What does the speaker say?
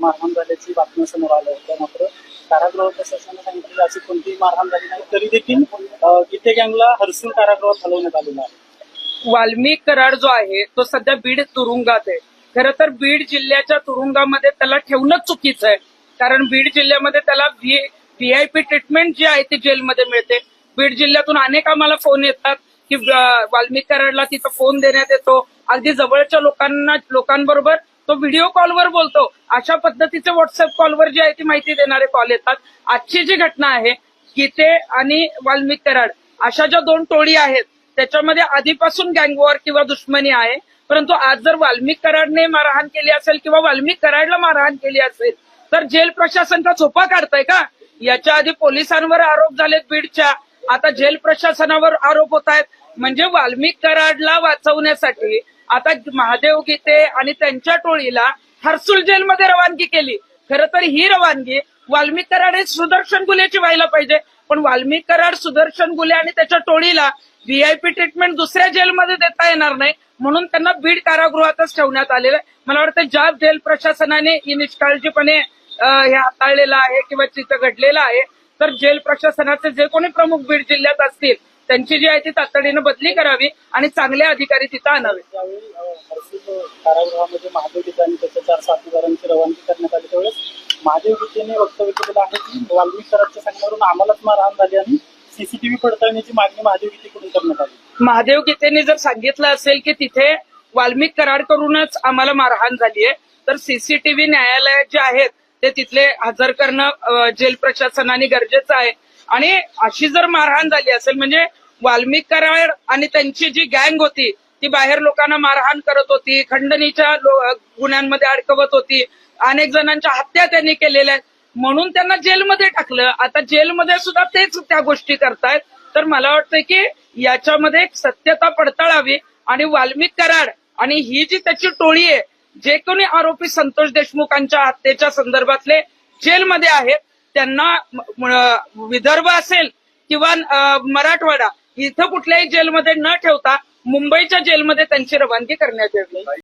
मारहाण झाल्याची बातमी समोर आल्या होत्या मात्र. कारागृह प्रशासनाने सांगितलं की अशी कोणतीही मारहाण झाली नाही तरी देखील गीते गँगला हरसून कारागृहात हलवण्यात आलेला आहे. वाल्मिक कराड जो आहे तो सध्या बीड तुरुंगात आहे. खरं तर बीड जिल्ह्याच्या तुरुंगामध्ये त्याला ठेवणं चुकीचं आहे. कारण बीड जिल्ह्यामध्ये त्याला व्ही आय पी ट्रीटमेंट जी आहे ती जेलमध्ये मिळते. बीड जिल्ह्यातून अनेक आम्हाला फोन येतात की वाल्मिक कराडला तिथं फोन देण्यात येतो. अगदी जवळच्या लोकांना लोकांबरोबर तो व्हिडिओ कॉलवर बोलतो. अशा पद्धतीचे व्हॉट्सअप कॉलवर जी आहे ती माहिती देणारे कॉल येतात. आजची जी घटना आहे गीते आणि वाल्मिक कराड अशा ज्या दोन टोळी आहेत त्याच्यामध्ये आधीपासून गँगवॉर किंवा दुश्मनी आहे. परंतु आज जर वाल्मिक कराडने मारहाण केली असेल किंवा वाल्मिक कराडला मारहाण केली असेल तर जेल प्रशासन का झोपा काढतंय का? याच्या आधी पोलिसांवर आरोप झालेत बीडच्या. आता जेल प्रशासनावर आरोप होत आहेत. म्हणजे वाल्मिक कराडला वाचवण्यासाठी आता महादेव गीते आणि त्यांच्या टोळीला हर्सुल जेलमध्ये रवानगी केली. खर तर ही रवानगी वाल्मिक कराड हे सुदर्शन गुलेची व्हायला पाहिजे. पण वाल्मिक कराड सुदर्शन गुले आणि त्याच्या टोळीला व्हीआयपी ट्रीटमेंट दुसऱ्या जेलमध्ये देता येणार नाही. म्हणून त्यांना बीड कारागृहातच ठेवण्यात आलेलं आहे. मला वाटतं ज्या जेल प्रशासनाने ही निष्काळजीपणे हे हाताळलेलं आहे किंवा तिथं घडलेलं आहे तर जेल प्रशासनाचे जे कोणी प्रमुख बीड जिल्ह्यात असतील त्यांची जी आहे ती तातडीनं बदली करावी आणि चांगले अधिकारी तिथं आणावे. कारागृहामध्ये महादेव गीते आणि त्याच्या चार साथीदारांची रवानगी करण्यात आली. त्यावेळेस महादेव गीतेने वक्तव्य केलेलं आहे की वाल्मिक कराडच्या सांगण्यावरून आम्हालाच मारहाण झाली आणि सीसीटीव्ही पडताळण्याची मागणी महादेव गीतेकडून करण्यात आली. महादेव गीतेने जर सांगितलं असेल की तिथे वाल्मिक कराड करूनच आम्हाला मारहाण झाली आहे तर सीसीटीव्ही न्यायालयात जे आहेत ते तिथले हजर करणं जेल प्रशासनाने गरजेचं आहे. आणि अशी जर मारहाण झाली असेल म्हणजे वाल्मिक कराड आणि त्यांची जी गँग होती ती बाहेर लोकांना मारहाण करत होती खंडणीच्या गुन्ह्यांमध्ये अडकवत होती अनेक जणांच्या हत्या त्यांनी केलेल्या आहेत. म्हणून त्यांना जेलमध्ये टाकलं. आता जेलमध्ये सुद्धा तेच त्या गोष्टी करतायत. तर मला वाटतं की याच्यामध्ये एक सत्यता पडताळावी आणि वाल्मिक कराड आणि ही जी त्याची टोळी आहे जे कोणी आरोपी संतोष देशमुखांच्या हत्येच्या संदर्भातले जेलमध्ये आहेत त्यांना विदर्भ असेल किंवा मराठवाडा इथं कुठल्याही जेलमध्ये न ठेवता मुंबईच्या जेलमध्ये त्यांची रवानगी करण्यात येईल.